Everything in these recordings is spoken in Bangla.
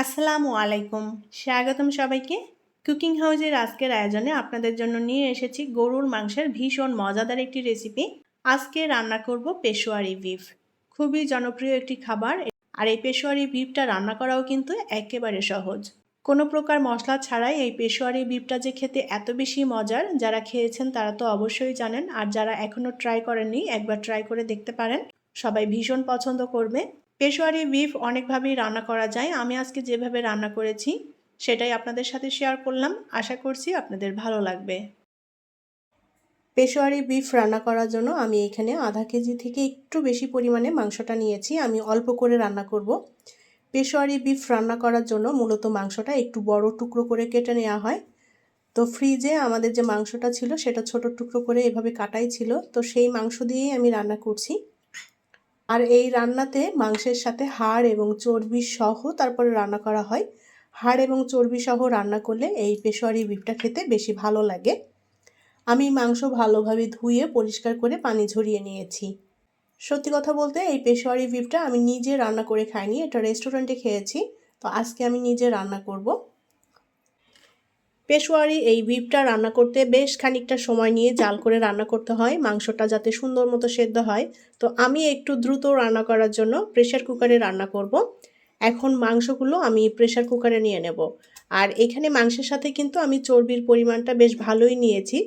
আসসালামু আলাইকুম। স্বাগতম সবাইকে। কুকিং হাউসের আজকের আয়োজনে আপনাদের জন্য নিয়ে এসেছি গরুর মাংসের ভীষণ মজাদার একটি রেসিপি। আজকে রান্না করব পেশোয়ারি বিফ। খুবই জনপ্রিয় একটি খাবার আর এই পেশোয়ারি বিফটা রান্না করাও কিন্তু একেবারে সহজ। কোনো প্রকার মশলা ছাড়াই এই পেশোয়ারি বিফটা যে খেতে এত বেশি মজার যারা খেয়েছেন তারা তো অবশ্যই জানেন। আর যারা এখনও ট্রাই করেননি, একবার ট্রাই করে দেখতে পারেন। সবাই ভীষণ পছন্দ করবে। পেশোয়ারি বিফ অনেকভাবেই রান্না করা যায়। আমি আজকে যেভাবে রান্না করেছি, সেটাই আপনাদের সাথে শেয়ার করলাম। আশা করছি আপনাদের ভালো লাগবে। পেশোয়ারি বিফ রান্না করার জন্য আমি এখানে আধা কেজি থেকে একটু বেশি পরিমাণে মাংসটা নিয়েছি। আমি অল্প করে রান্না করব। পেশোয়ারি বিফ রান্না করার জন্য মূলত মাংসটা একটু বড় টুকরো করে কেটে নেওয়া হয়। তো ফ্রিজে আমাদের যে মাংসটা ছিল, সেটা ছোট টুকরো করে এভাবে কাটাই ছিল। তো সেই মাংস দিয়েই আমি রান্না করছি। আর এই রান্নাতে মাংসের সাথে হাড় এবং চর্বি সহ তারপরে রান্না করা হয়। হাড় এবং চর্বি সহ রান্না করলে এই পেশোয়ারি বিফটা খেতে বেশি ভালো লাগে। আমি মাংস ভালোভাবে ধুয়ে পরিষ্কার করে পানি ঝরিয়ে নিয়েছি। সত্যি কথা বলতে এই পেশোয়ারি বিফটা আমি নিজে রান্না করে খাইনি, এটা রেস্টুরেন্টে খেয়েছি। তো আজকে আমি নিজে রান্না করব। পেশোয়ারি এই বিফটা রান্না করতে বেশ খানিকটা সময় নিয়ে জাল করে রান্না করতে হয়। মাংসটা যাতে সুন্দর মতো সেদ্ধ হয়। তো আমি একটু দ্রুত রান্না করার জন্য প্রেশার কুকারে রান্না করব। এখন মাংসগুলো আমি প্রেশার কুকারে নিয়ে নেব। আর এখানে মাংসের সাথে কিন্তু আমি চর্বির পরিমাণটা বেশ ভালোই নিয়েছি।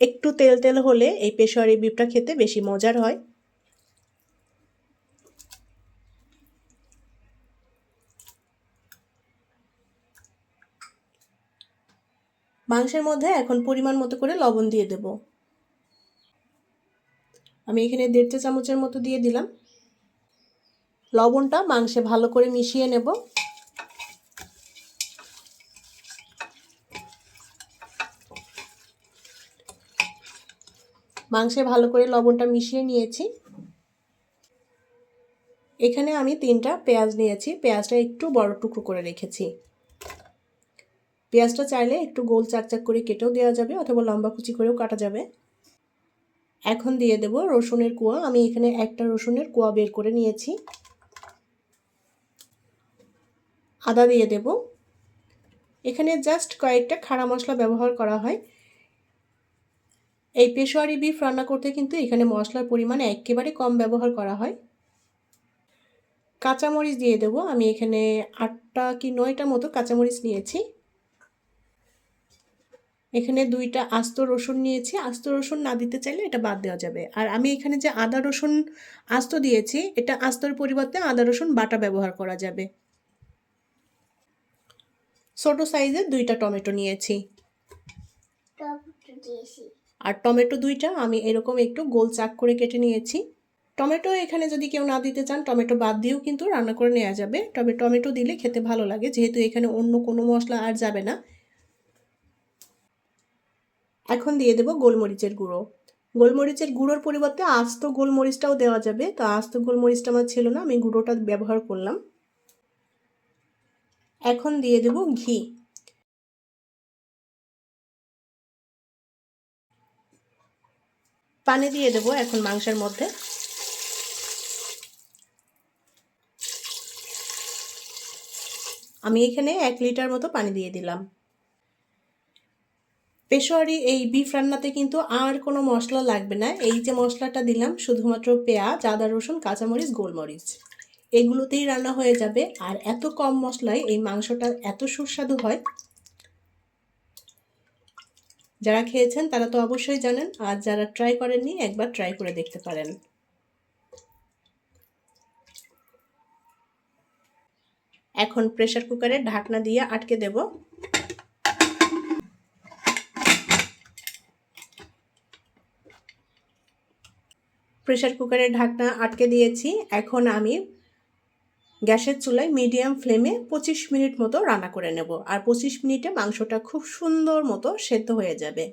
একটু তেল তেল হলে এই পেশোয়ারি বিফটা খেতে বেশি মজার হয়। মাংসের মধ্যে এখন পরিমাণ মতো করে লবণ দিয়ে দেব। আমি এখানে দেড় চা চামচের মতো দিয়ে দিলাম। লবণটা মাংসে ভালো করে মিশিয়ে নেব। মাংসে ভালো করে লবণটা মিশিয়ে নিয়েছি। এখানে আমি তিনটা পেঁয়াজ নিয়েছি। পেঁয়াজটা একটু বড় টুকরো করে রেখেছি। পেঁয়াজটা চাইলে একটু গোল চাকচাক করে কেটেও দেওয়া যাবে অথবা লম্বা কুচি করেও কাটা যাবে। এখন দিয়ে দেব রসুনের কুয়া। আমি এখানে একটা রসুনের কুয়া বের করে নিয়েছি। আদা দিয়ে দেব। এখানে জাস্ট কয়েকটা খাড়া মশলা ব্যবহার করা হয়। এই পেশোয়ারি বিফ রান্না করতে কিন্তু এখানে মশলার পরিমাণ একেবারে কম ব্যবহার করা হয়। কাঁচামরিচ দিয়ে দেব। আমি এখানে আটটা কি নয়টা মতো কাঁচামরিচ নিয়েছি। এখানে দুইটা আস্ত রসুন নিয়েছি। আস্ত রসুন না দিতে চাইলে এটা বাদ দেওয়া যাবে। আর আমি এখানে যে আদা রসুন আস্ত দিয়েছি, এটা আস্তর পরিবর্তে আদা রসুন বাটা ব্যবহার করা যাবে। ছোট সাইজের দুইটা টমেটো নিয়েছি। আর টমেটো দুইটা আমি এরকম একটু গোল চাক করে কেটে নিয়েছি। টমেটো এখানে যদি কেউ না দিতে চান, টমেটো বাদ দিয়েও কিন্তু রান্না করে নেওয়া যাবে। তবে টমেটো দিলে খেতে ভালো লাগে, যেহেতু এখানে অন্য কোনো মশলা আর যাবে না। এখন দিয়ে দেব গোলমরিচের গুঁড়ো। গোলমরিচের গুঁড়োর পরিবর্তে আস্ত গোলমরিচটাও দেওয়া যাবে। তো আস্ত গোলমরিচটা আমার ছিল না, আমি গুঁড়োটা ব্যবহার করলাম। এখন দিয়ে দেব ঘি। পানি দিয়ে দেব এখন মাংসের মধ্যে। আমি এখানে এক লিটার মতো পানি দিয়ে দিলাম। পেশোয়ারি এই বিফ রান্নাতে কিন্তু আর কোনো মশলা লাগবে না। এই যে মশলাটা দিলাম, শুধুমাত্র পেঁয়াজ, আদা, রসুন, কাঁচামরিচ, গোলমরিচ। এগুলোতেই রান্না হয়ে যাবে। আর এত কম মশলায় এই মাংসটা এত সুস্বাদু হয়। যারা খেয়েছেন তারা তো অবশ্যই জানেন, আর যারা ট্রাই করেননি একবার ট্রাই করে দেখতে পারেন। এখন প্রেশার কুকারে ঢাকনা দিয়ে আটকে দেব। প্রেশার কুকারের ঢাকনা আটকে দিয়েছি। এখন আমি গ্যাসের চুলায় মিডিয়াম ফ্লেমে পঁচিশ মিনিট মতো রান্না করে নেব। আর পঁচিশ মিনিটে মাংসটা খুব সুন্দর মতো সেদ্ধ হয়ে যাবে।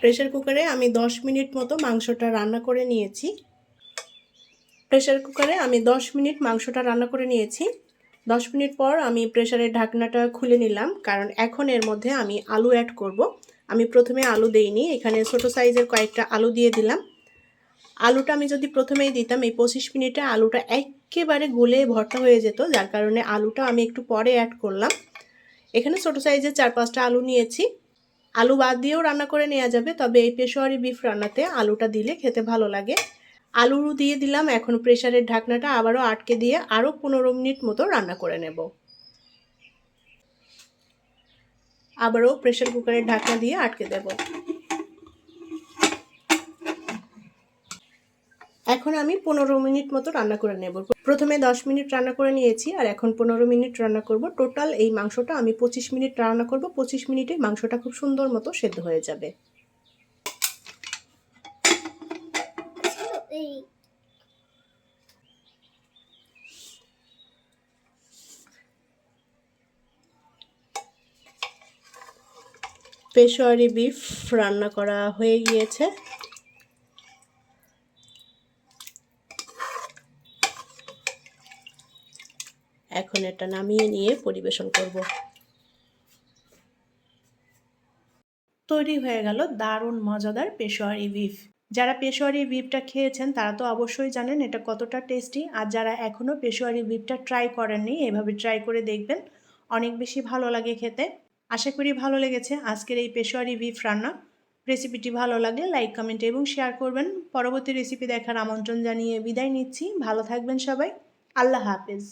প্রেশার কুকারে আমি দশ মিনিট মতো মাংসটা রান্না করে নিয়েছি। প্রেশার কুকারে আমি দশ মিনিট মাংসটা রান্না করে নিয়েছি। দশ মিনিট পর আমি প্রেশারের ঢাকনাটা খুলে নিলাম। কারণ এখন এর মধ্যে আমি আলু অ্যাড করব। আমি প্রথমে আলু দেইনি, এখানে ছোট সাইজের কয়েকটা আলু দিয়ে দিলাম। আলুটা আমি যদি প্রথমেই দিতাম, এই পঁচিশ মিনিটে আলুটা একেবারে গলে ভর্তা হয়ে যেত, যার কারণে আলুটা আমি একটু পরে অ্যাড করলাম। এখানে ছোটো সাইজের চার পাঁচটা আলু নিয়েছি। আলু বাদ দিয়েও রান্না করে নেওয়া যাবে, তবে এই পেশোয়ারি বিফ রান্নাতে আলুটা দিলে খেতে ভালো লাগে। আলু দিয়ে দিলাম, এখন প্রেশারের ঢাকনাটা আবারও আটকে দিয়ে আরও পনেরো মিনিট মতো রান্না করে নেব। আবারও প্রেশার কুকারের ঢাকনা দিয়ে আটকে দেব। এখন আমি পনেরো মিনিট মতো রান্না করে নেব। প্রথমে দশ মিনিট রান্না করে নিয়েছি আর এখন পনেরো মিনিট রান্না করব। টোটাল এই মাংসটা আমি পঁচিশ মিনিট রান্না করব। পঁচিশ মিনিটে মাংসটা খুব সুন্দর মতো সেদ্ধ হয়ে যাবে। পেশোয়ারি বিফ রান্না করা হয়ে গিয়েছে। এখন এটা নামিয়ে নিয়ে পরিবেশন করব। তৈরি হয়ে গেল দারুণ মজাদার পেশোয়ারি বিফ। যারা পেশোয়ারি বিফটা খেয়েছেন, তারা তো অবশ্যই জানেন এটা কতটা টেস্টি। আর যারা এখনও পেশোয়ারি বিফটা ট্রাই করেননি, এভাবে ট্রাই করে দেখবেন। অনেক বেশি ভালো লাগে খেতে। আশা করি ভালো লেগেছে। আজকের এই পেশোয়ারি বিফ রান্না। রেসিপিটি ভালো লাগলে লাইক কমেন্ট এবং শেয়ার করবেন। পরবর্তী রেসিপি দেখার আমন্ত্রণ জানিয়ে বিদায় নিচ্ছি। ভালো থাকবেন সবাই। আল্লাহ হাফেজ।